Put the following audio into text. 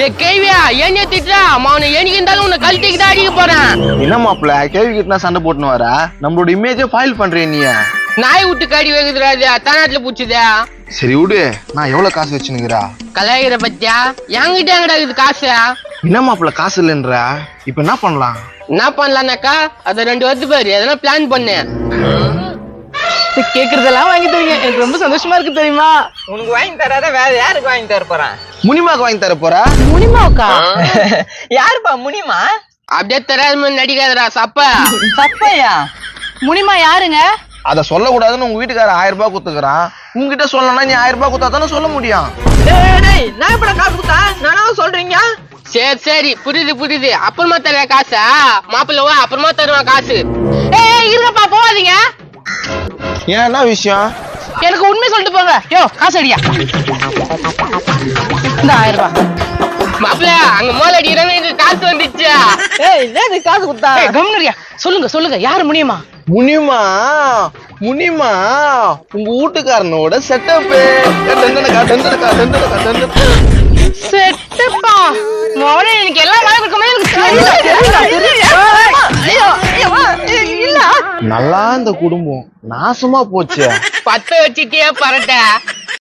ஏ கேவியா ஏன் திட்டுறா? அவனை எனக்கு இருந்தாலும் உன்னை கழட்டிக்கு தான் அடிக்க போறேன். என்ன மாப்பிள்ள கேள்வி கிட்ட சண்டை போட்டுன்னு வர? நம்மளோட இமேஜே ஃபைல் பண்றே நீ நாய் விட்டு கடி வைக்குதுராது தானாட்டுல பூச்சுதே. சரி விடு நான் எவ்வளவு காசு வச்சுனுங்கிறா கலாயிர பத்தியா? என்கிட்ட எங்கடா இது காசு? என்ன மாப்பிள்ள காசு இல்லைன்ற? இப்ப என்ன பண்ணலாம்? என்ன பண்ணலாம்னாக்கா அதை ரெண்டு வருது பாரு எதனா பிளான் பண்ணேன் கேக்குறதெல்லாம் வாங்கி தரீங்க. எனக்கு ரொம்ப சந்தோஷமா இருக்கு தெரியுமா? உனக்கு வாங்கி தராத வேற யாருக்கு வாங்கி தர போறான் முனிமாக்கு வாங்கி தர போறா? முனிமாவுக்கா? யாருப்பா முனிமா? அப்படியே தெரியாம நடிக்காதடா சப்ப. சப்பையா? முனிமா யாருங்க? அத சொல்லக்கூடாதுன்னு உங்க வீட்டுக்காரர் ஆயிரம் ரூபாய் குத்துக்கிறான் உங்ககிட்ட சொல்லணும்னா நீ ஆயிரம் ரூபாய் குத்தா தானே சொல்ல முடியும். டேய், டேய், நான் எப்படா காசு கொடுத்தா? நானா சொல்றீங்க? சரி சரி. புரியுது புரியுது. அப்புறமா தருவேன் காசா. மாப்பிள்ள வா அப்புறமா தருவேன் காசு. ஏய் இருங்கப்பா. போகாதீங்க ஏன் என்ன விஷயம்? எனக்கு உண்மை சொல்லிட்டு போங்க. யோ காசு அடியா. இந்த ஆயிரம் ரூபாய். மாப்பிள்ள அங்க மோல அடிக்கிறாங்க எனக்கு காசு வந்துச்சு ஏய் என்னது காசு கொடுத்தா? கம்முனு சொல்லுங்க சொல்லுங்க. யாரு முனியமா முனிமா முனிமா உங்க வீட்டுக்காரனோட செட்டப் டண்டனக்கா டண்டனக்கா டண்டனக்கா டண்டனக்கா நல்லா இந்த குடும்பம். நாசமா போச்சு. பத்த வச்சுட்டே பரட்ட.